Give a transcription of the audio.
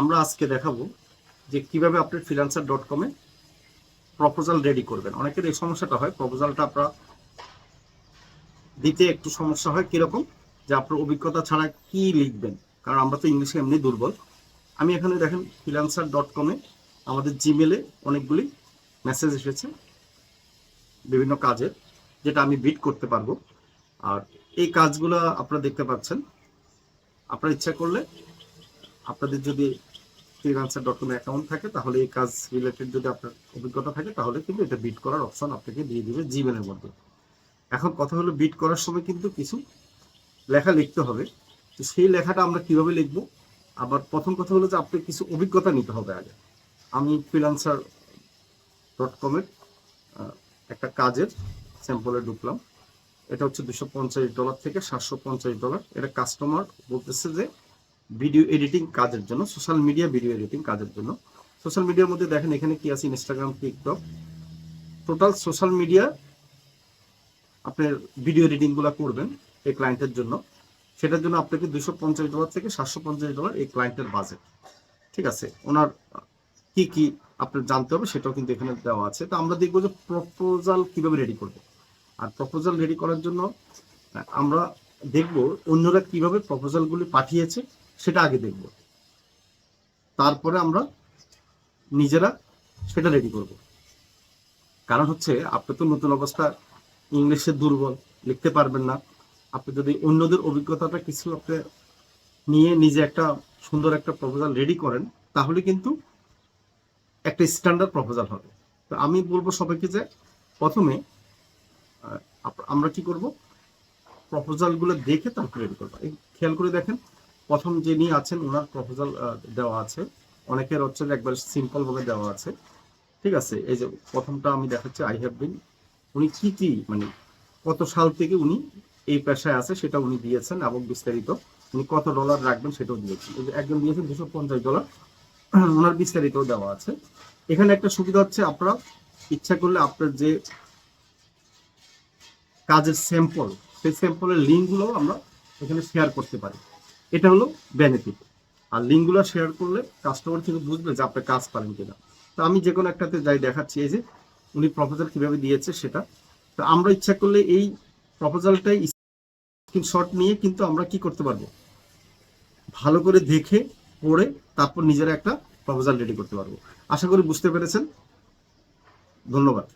আমরা আজকে দেখাবো যে কীভাবে আপনি ফ্রিল্যান্সার ডট কমে প্রপোজাল রেডি করবেন। অনেকের এই সমস্যাটা হয় প্রপোজালটা আপনার দিতে একটু সমস্যা হয় কীরকম, যে আপনার অভিজ্ঞতা ছাড়া কি লিখবেন, কারণ আমরা তো ইংলিশে এমনি দুর্বল। আমি এখানে দেখেন ফ্রিল্যান্সার ডট কমে আমাদের জিমেলে অনেকগুলি মেসেজ এসেছে, বিভিন্ন কাজের, যেটা আমি বিট করতে পারব। আর এই কাজগুলো আপনারা দেখতে পাচ্ছেন। আপনার ইচ্ছা করলে আপনাদের যদি ফ্রিলান্সার ডট কম অ্যাকাউন্ট থাকে, তাহলে এই কাজ রিলেটেড যদি আপনার অভিজ্ঞতা থাকে, তাহলে কিন্তু এটা বিট করার অপশন আপনাকে দিয়ে দিবে জিমেলের মধ্যে। এখন কথা হলো বিট করার সময় কিন্তু কিছু লেখা লিখতে হবে। তো সেই লেখাটা আমরা কীভাবে লিখব? আবার প্রথম কথা হলো যে আপনার কিছু অভিজ্ঞতা নিতে হবে আগে। আমি ফ্রিলান্সার ডট কমের একটা কাজের স্যাম্পলে ঢুকলাম। এটা হচ্ছে দুশো পঞ্চাশ ডলার থেকে সাতশো পঞ্চাশ ডলার এটা কাস্টমার বলতেছে যে ভিডিও এডিটিং কাজের জন্য সোশ্যাল মিডিয়া ভিডিও এডিটিং কাজের জন্য। সোশ্যাল মিডিয়ার মধ্যে দেখেন এখানে কি আছে Instagram TikTok total social media আপনার ভিডিও এডিটিংগুলো করবেন এই ক্লায়েন্টের জন্য। সেটার জন্য আপনাকে দুশো পঞ্চাশ ডলার থেকে সাতশো পঞ্চাশ ডলার এই ক্লায়েন্টের বাজেট ঠিক আছে? ওনার কি কি আপনার জানতে হবে সেটাও কিন্তু এখানে দেওয়া আছে। তো আমরা দেখব যে প্রপোজাল কীভাবে রেডি করব। আর প্রপোজাল রেডি করার জন্য আমরা দেখব অন্যরা কীভাবে প্রপোজালগুলি পাঠিয়েছে। সেটা আগে দেখব। তারপরে আমরা নিজেরা সেটা রেডি করব। কারণ হচ্ছে, আপনি তো নতুন অবস্থা, ইংলিশে দুর্বল, লিখতে পারবেন না। আপনি যদি অন্যদের অভিজ্ঞতাটা কিছু আপনি নিয়ে নিজে একটা সুন্দর একটা প্রপোজাল রেডি করেন, তাহলে কিন্তু একটা স্ট্যান্ডার্ড প্রপোজাল হবে। তো আমি বলব সবাইকে যে, প্রথমে আমরা কি করব? প্রপোজালগুলো দেখে তারপরে রেডি করব। খেয়াল করে দেখেন প্রথম যিনি আছেন, ওনার প্রপোজাল দেওয়া আছে। অনেকের হচ্ছে একবার সিম্পল ভাবে দেওয়া আছে। ঠিক আছে? এই যে প্রথমটা আমি দেখাচ্ছি আই হ্যাভ বিন উনি কি কি মানে কত সাল থেকে উনি এই পেশায় আছে সেটা উনি দিয়েছেন এবং বিস্তারিত। উনি কত ডলার রাখবেন সেটাও দিয়েছেন। একজন দিয়েছেন দুশো পঞ্চাশ ডলার ওনার বিস্তারিত দেওয়া আছে। এখানে একটা সুবিধা হচ্ছে, আপনারা ইচ্ছা করলে আপনার যে কাজের স্যাম্পল সেই স্যাম্পলের লিঙ্কগুলো আমরা এখানে শেয়ার করতে পারি। এটা হলো বেনিফিট আর লিঙ্কগুলো শেয়ার করলে কাস্টমার কিন্তু বুঝবে যে আপনি কাজ পারেন কিনা। তো আমি যে কোনো একটাতে যাই দেখাচ্ছি, এই যে উনি প্রপোজাল কীভাবে দিয়েছে সেটা। তো আমরা ইচ্ছা করলে এই প্রপোজালটাই স্ক্রিনশট নিয়ে কিন্তু আমরা কি করতে পারব? ভালো করে দেখে, পড়ে, তারপর নিজেরা একটা প্রপোজাল রেডি করতে পারব। আশা করি বুঝতে পেরেছেন। ধন্যবাদ।